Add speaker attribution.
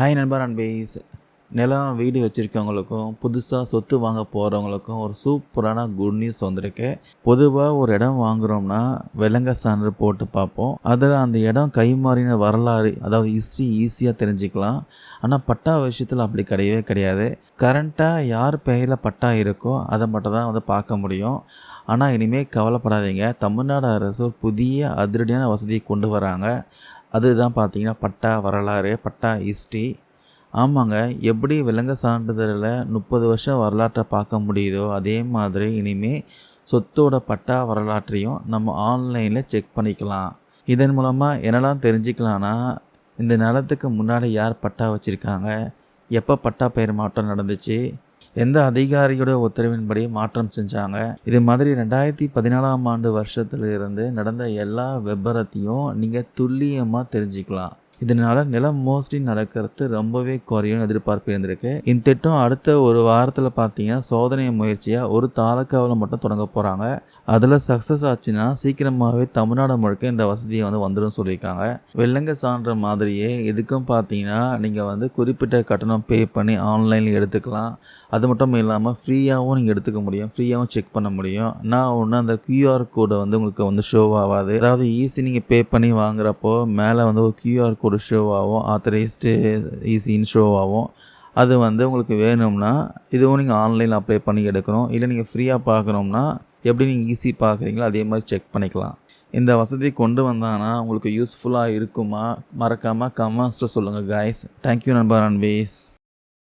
Speaker 1: Hi நண்பர் அன்பேஸ் நிலம் வீடு வச்சுருக்கவங்களுக்கும் புதுசாக சொத்து வாங்க போகிறவங்களுக்கும் ஒரு சூப்பரான குட் நியூஸ் வந்திருக்கு. பொதுவாக ஒரு இடம் வாங்குகிறோம்னா விலங்க சான்று போட்டு பார்ப்போம். அதில் அந்த இடம் கைமாறின வரலாறு அதாவது ஹிஸ்ட்ரி ஈஸியாக தெரிஞ்சுக்கலாம். ஆனால் பட்டா விஷயத்தில் அப்படி கிடையவே கிடையாது. கரண்ட்டாக யார் பெயரில் பட்டா இருக்கோ அதை மட்டும் தான் வந்து பார்க்க முடியும். ஆனால் இனிமேல் கவலைப்படாதீங்க. தமிழ்நாடு அரசு ஒரு புதிய அதிரடியான வசதியை கொண்டு வராங்க. அதுதான் பார்த்தீங்கன்னா பட்டா வரலாறு பட்டா ஹிஸ்ட்ரி ஆமாங்க. எப்படி விலங்கு சான்றிதழில் முப்பது வருஷம் வரலாற்றை பார்க்க முடியுதோ அதே மாதிரி இனிமேல் சொத்தோட பட்டா வரலாற்றையும் நம்ம ஆன்லைனில் செக் பண்ணிக்கலாம். இதன் மூலமாக என்னெல்லாம் தெரிஞ்சுக்கலான்னா இந்த நிலத்துக்கு முன்னாடி யார் பட்டா வச்சுருக்காங்க எப்போ பட்டா பெயர் மாற்றம் நடந்துச்சு எந்த அதிகாரியோட உத்தரவின்படி மாற்றம் செஞ்சாங்க? இது மாதிரி ரெண்டாயிரத்தி பதினாலாம் ஆண்டு வருஷத்துலேருந்து நடந்த எல்லா விபரத்தையும் நீங்கள் துல்லியமாக தெரிஞ்சுக்கலாம். இதனால் நிலம் மோஸ்ட்லி நடக்கிறது ரொம்பவே குறையும் எதிர்பார்ப்பு இருந்திருக்கு. இந்த திட்டம் அடுத்த ஒரு வாரத்தில் பார்த்தீங்கன்னா சோதனை முயற்சியாக ஒரு தாலுக்காவில் மட்டும் தொடங்க போகிறாங்க அதில் சக்ஸஸ் ஆச்சுன்னா சீக்கிரமாகவே தமிழ்நாடு முழுக்க இந்த வசதியை வந்து வந்துடும் சொல்லியிருக்காங்க. வெள்ளங்க சான்ற மாதிரியே இதுக்கும் பார்த்தீங்கன்னா நீங்கள் வந்து குறிப்பிட்ட கட்டணம் பே பண்ணி ஆன்லைனில் எடுத்துக்கலாம். அது மட்டும் இல்லாமல் ஃப்ரீயாகவும் நீங்கள் எடுத்துக்க முடியும். ஃப்ரீயாகவும் செக் பண்ண முடியும். நான் ஒன்று அந்த கியூஆர் கோடை வந்து உங்களுக்கு வந்து ஷோ ஆகாது. அதாவது ஈஸி நீங்கள் பே பண்ணி வாங்குறப்போ மேலே வந்து ஒரு கியூஆர் கோடு ஷோ ஆகும். ஆத்தரைஸ்டு ஈஸின்னு ஷோ ஆகும். அது வந்து உங்களுக்கு வேணும்னா இதுவும் நீங்கள் ஆன்லைனில் அப்ளை பண்ணி எடுக்கணும். இல்லை நீங்கள் ஃப்ரீயாக பார்க்கணும்னா எப்படி நீங்கள் ஈஸி பார்க்குறீங்களோ அதே மாதிரி செக் பண்ணிக்கலாம். இந்த வசதி கொண்டு வந்தாங்கன்னா உங்களுக்கு யூஸ்ஃபுல்லாக இருக்குமா? மறக்காமல் கமெண்ட்ஸில் சொல்லுங்கள் காய்ஸ் தேங்க்யூ நண்பர் அண்ட்